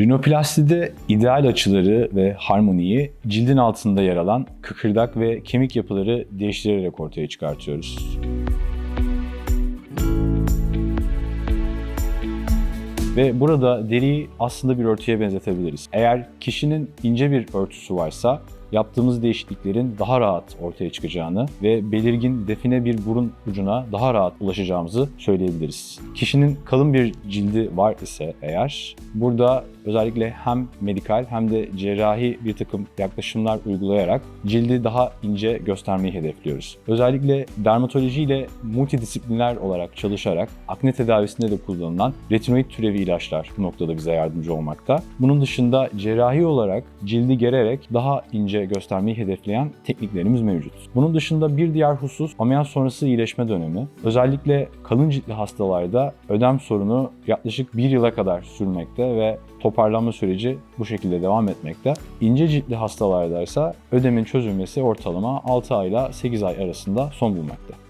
Rinoplastide ideal açıları ve harmoniyi cildin altında yer alan kıkırdak ve kemik yapıları değiştirerek ortaya çıkartıyoruz. Ve burada deriyi aslında bir örtüye benzetebiliriz. Eğer kişinin ince bir örtüsü varsa yaptığımız değişikliklerin daha rahat ortaya çıkacağını ve belirgin define bir burun ucuna daha rahat ulaşacağımızı söyleyebiliriz. Kişinin kalın bir cildi var ise eğer burada özellikle hem medikal hem de cerrahi bir takım yaklaşımlar uygulayarak cildi daha ince göstermeyi hedefliyoruz. Özellikle dermatoloji ile multidisipliner olarak çalışarak akne tedavisinde de kullanılan retinoid türevi ilaçlar bu noktada bize yardımcı olmakta. Bunun dışında cerrahi olarak cildi gererek daha ince göstermeyi hedefleyen tekniklerimiz mevcut. Bunun dışında bir diğer husus ameliyat sonrası iyileşme dönemi. Özellikle kalın ciltli hastalarda ödem sorunu yaklaşık bir yıla kadar sürmekte ve toparlanma süreci bu şekilde devam etmekte. İnce ciltli hastalarda ise ödemin çözülmesi ortalama 6 ay ile 8 ay arasında son bulmakta.